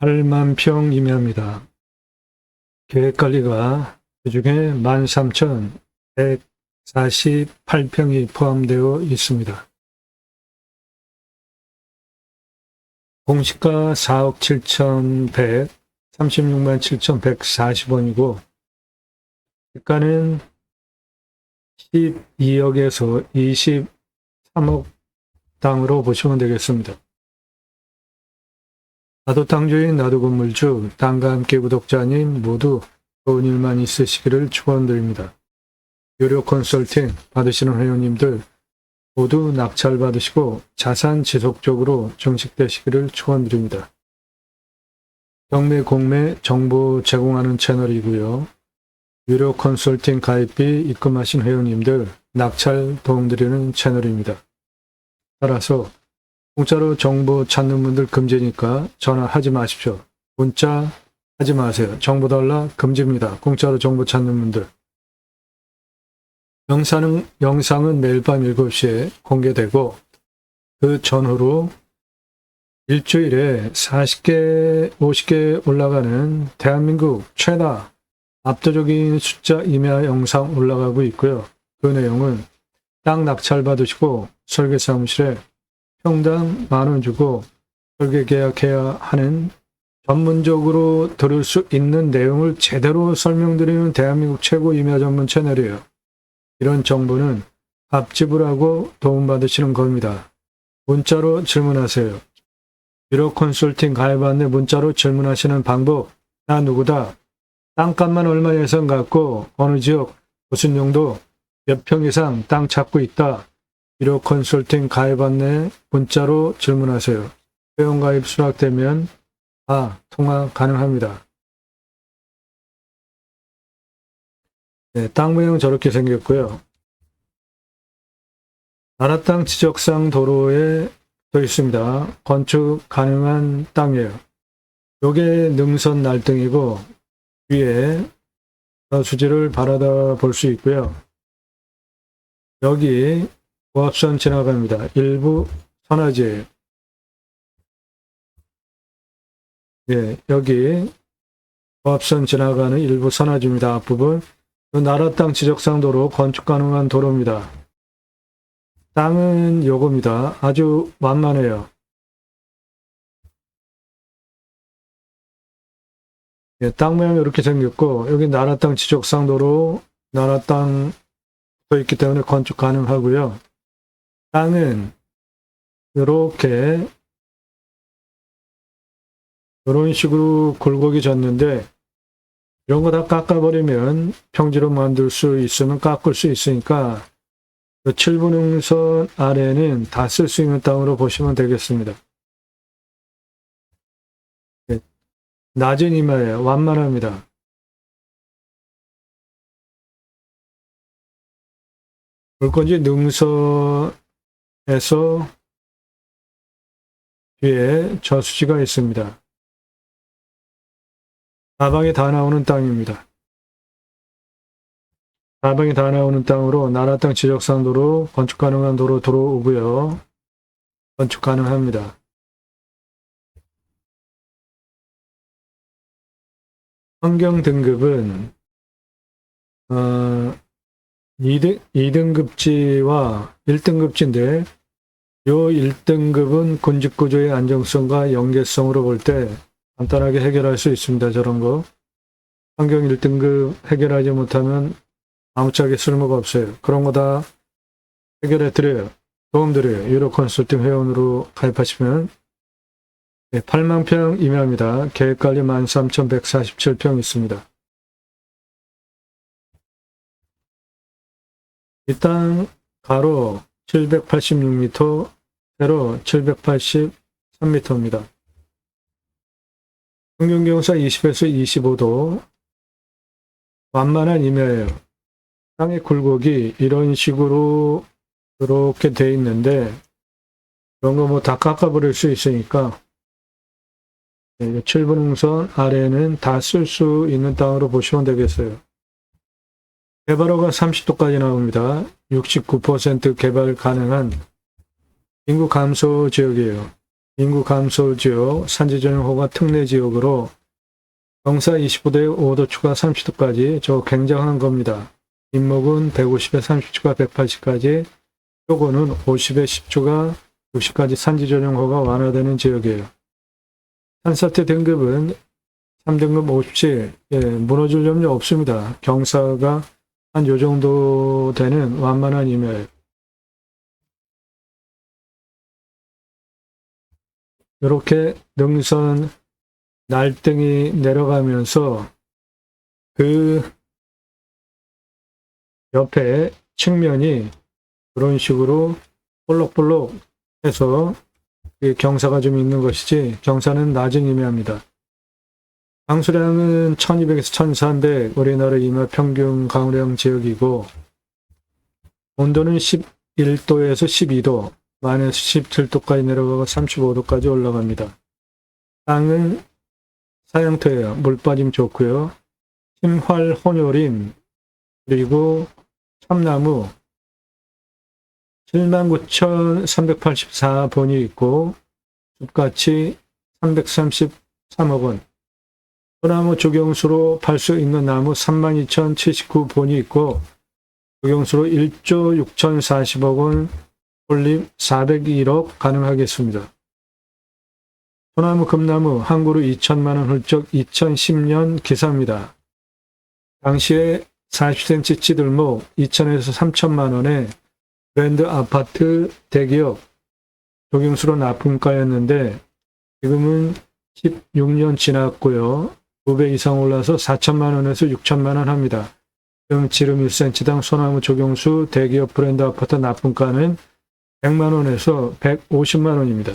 8만 평 임야입니다. 계획관리가 그중에 13,148평이 포함되어 있습니다. 공시가 4억 7,100, 36만 7,140원이고, 시가는 12억에서 23억 땅으로 보시면 되겠습니다. 나도 땅주인 나도 건물주 땅과 함께 구독자님 모두 좋은 일만 있으시기를 축원드립니다. 유료 컨설팅 받으시는 회원님들 모두 낙찰 받으시고 자산 지속적으로 증식되시기를 축원드립니다. 경매 공매 정보 제공하는 채널이고요. 유료 컨설팅 가입비 입금하신 회원님들 낙찰 도움드리는 채널입니다. 따라서 공짜로 정보 찾는 분들 금지니까 전화하지 마십시오. 문자 하지 마세요. 정보 달라 금지입니다. 공짜로 정보 찾는 분들. 영상은, 영상은 매일 밤 7시에 공개되고 그 전후로 일주일에 40개, 50개 올라가는 대한민국 최다 압도적인 숫자 임야 영상 올라가고 있고요. 그 내용은 땅 낙찰 받으시고 설계 사무실에 평당 만 원 주고 설계 계약해야 하는 전문적으로 들을 수 있는 내용을 제대로 설명드리는 대한민국 최고 임야 전문 채널이에요. 이런 정보는 값 지불하고 도움받으시는 겁니다. 문자로 질문하세요. 유료 컨설팅 가입 안내 문자로 질문하시는 방법. 나 누구다. 땅값만 얼마 예산 갖고 어느 지역 무슨 용도 몇 평 이상 땅 찾고 있다. 유료 컨설팅 가입 안내 문자로 질문하세요. 회원 가입 수락되면 아, 통화 가능합니다. 네, 땅 모양 저렇게 생겼고요. 나라 땅 지적상 도로에 써 있습니다. 건축 가능한 땅이에요. 요게 능선 날등이고 위에 수지를 바라다 볼 수 있고요. 여기 고압선 지나갑니다. 일부 선화지예요. 예, 여기 고압선 지나가는 일부 선화지입니다. 앞부분. 이 나라 땅 지적상 도로 건축 가능한 도로입니다. 땅은 요겁니다. 아주 완만해요. 예, 땅 모양이 이렇게 생겼고 여기 나라 땅 지적상 도로 나라 땅써 있기 때문에 건축 가능하고요. 땅은 이렇게 이런 식으로 굴곡이 졌는데 이런 거 다 깎아버리면 평지로 만들 수 있으면 깎을 수 있으니까 7분응선 아래는 다 쓸 수 있는 땅으로 보시면 되겠습니다. 네, 낮은 이마에 완만합니다. 물건지 능선 에서 뒤에 저수지가 있습니다. 사방에 다 나오는 땅입니다. 사방에 다 나오는 땅으로 나라 땅 지적상 도로 건축 가능한 도로 들어오고요. 건축 가능합니다. 환경 등급은 어, 2등, 2등급지와 1등급지인데 요 1등급은 군집구조의 안정성과 연계성으로 볼 때 간단하게 해결할 수 있습니다. 저런 거. 환경 1등급 해결하지 못하면 아무짝에 쓸모가 없어요. 그런 거 다 해결해 드려요. 도움 드려요. 유로 컨설팅 회원으로 가입하시면 8만 평 임야입니다. 계획관리 13,147평 있습니다. 이 땅 가로 786m, 세로 783m입니다. 평균경사 20에서 25도, 완만한 임야예요. 땅의 굴곡이 이런 식으로 이렇게 돼 있는데 이런 거 뭐 다 깎아버릴 수 있으니까 7분응선 아래는 다 쓸 수 있는 땅으로 보시면 되겠어요. 개발허가 30도까지 나옵니다. 69% 개발 가능한 인구 감소 지역이에요. 인구 감소 지역, 산지 전용호가 특례 지역으로 경사 25도에 5도 추가 30도까지 저 굉장한 겁니다. 인목은 150에 30추가 180까지, 표고는 50에 10추가 60까지 산지 전용호가 완화되는 지역이에요. 산사태 등급은 3등급 57, 예, 무너질 염려 없습니다. 경사가 한 요 정도 되는 완만한 임야예요. 이렇게 능선 날등이 내려가면서 그 옆에 측면이 그런 식으로 볼록볼록 해서 이 경사가 좀 있는 것이지 경사는 낮은 임야입니다. 강수량은 1200에서 1300 우리나라 임야 평균 강우량 지역이고 온도는 11도에서 12도 마이너스 17도까지 내려가고 35도까지 올라갑니다. 땅은 사양토예요. 물 빠짐 좋고요. 심활 혼요림 그리고 참나무 79,384번이 있고 숲가치 333억 원 소나무 조경수로 팔 수 있는 나무 32,079번이 있고 조경수로 1조 6,040억 원 올림 401억 가능하겠습니다. 소나무 금나무 한 그루 2천만 원 훌쩍 2010년 기사입니다. 당시에 40cm 찌들목 2천에서 3천만 원에 브랜드 아파트 대기업 조경수로 납품가였는데 지금은 16년 지났고요. 2배 이상 올라서 4천만 원에서 6천만 원 합니다. 지금 지름 1cm당 소나무 조경수 대기업 브랜드 아파트 납품가는 100만 원에서 150만 원입니다.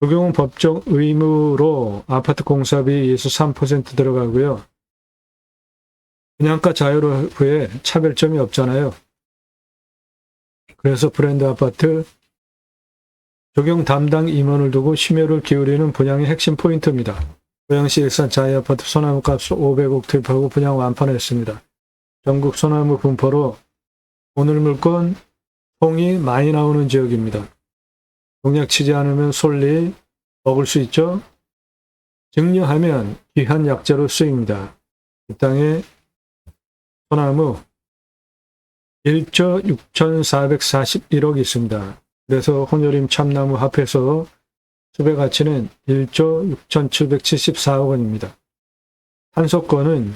적용은 법적 의무로 아파트 공사비 23% 들어가고요. 분양가 후에 차별점이 없잖아요. 그래서 브랜드 아파트 적용 담당 임원을 두고 심혈을 기울이는 분양의 핵심 포인트입니다. 고양시 일산 자이아파트 소나무 값을 500억 투입하고 분양 완판했습니다. 전국 소나무 분포로 오늘 물건 통이 많이 나오는 지역입니다. 농약 치지 않으면 솔리 먹을 수 있죠? 증류하면 귀한 약재로 쓰입니다. 이 땅에 소나무 1조 6,441억 있습니다. 그래서 혼혈임 참나무 합해서 수배 가치는 1조 6,774억 원입니다. 탄소권은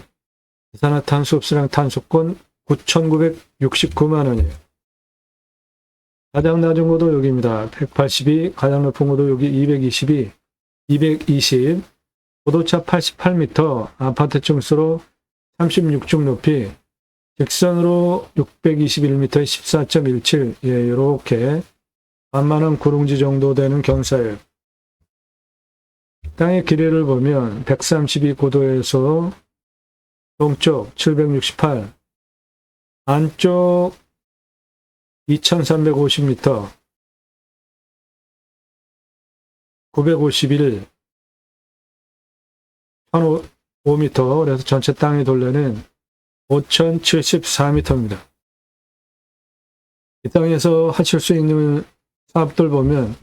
이산화탄소 흡수량 탄소권 9,969만 원이에요. 가장 낮은 곳도 여기입니다. 182, 가장 높은 곳도 여기 222, 220, 고도차 88m, 아파트 층수로 36층 높이, 직선으로 621m에 14.17, 예, 이렇게 만만한 구릉지 정도 되는 경사예요. 땅의 길이를 보면 132고도에서 동쪽 768, 안쪽 2350m, 951, 1005m, 그래서 전체 땅의 돌려는 5074m입니다. 이 땅에서 하실 수 있는 사업들 보면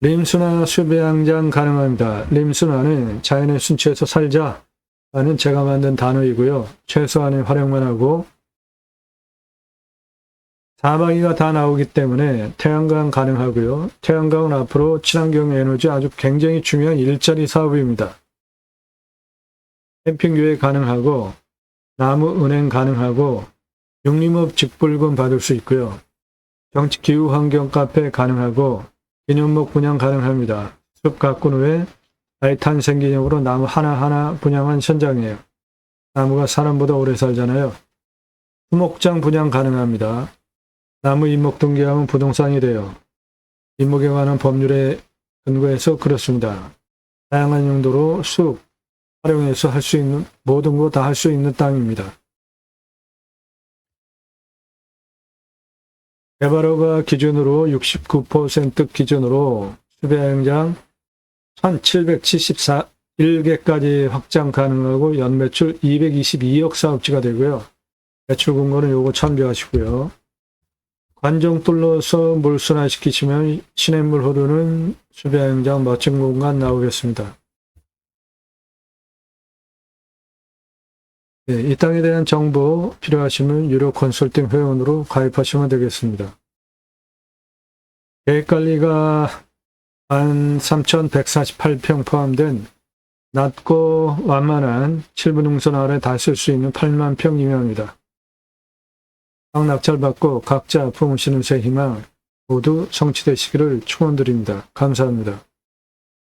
림순화 수배양장 가능합니다. 림순화는 자연의 순치에서 살자라는 제가 만든 단어이고요. 최소한의 활용만 하고 사마귀가 다 나오기 때문에 태양광 가능하고요. 태양광은 앞으로 친환경 에너지 아주 굉장히 중요한 일자리 사업입니다. 캠핑교회 가능하고 나무 은행 가능하고 육림업 직불금 받을 수 있고요. 정치 기후 환경 카페 가능하고 기념목 분양 가능합니다. 숲 가꾼 후에 아이 탄 생 기념으로 나무 하나하나 분양한 현장이에요. 나무가 사람보다 오래 살잖아요. 수목장 분양 가능합니다. 나무 임목 등기하면 부동산이 돼요. 임목에 관한 법률에 근거해서 그렇습니다. 다양한 용도로 숲 활용해서 할 수 있는 모든 거 다 할 수 있는 땅입니다. 개발허가 기준으로 69% 기준으로 수배행장 1774일개까지 확장 가능하고 연매출 222억 사업지가 되고요. 매출 근거는 요거 참조하시고요. 관종 뚫러서 물순환시키시면 시냇물 흐르는 수변장 멋진 공간 나오겠습니다. 네, 이 땅에 대한 정보 필요하시면 유료 컨설팅 회원으로 가입하시면 되겠습니다. 계획관리가 한 3,148평 포함된 낮고 완만한 7분 능선 아래 다 쓸 수 있는 8만 평 이면입니다. 낙찰 받고 각자 품으시는 새 희망 모두 성취되시기를 축원드립니다. 감사합니다.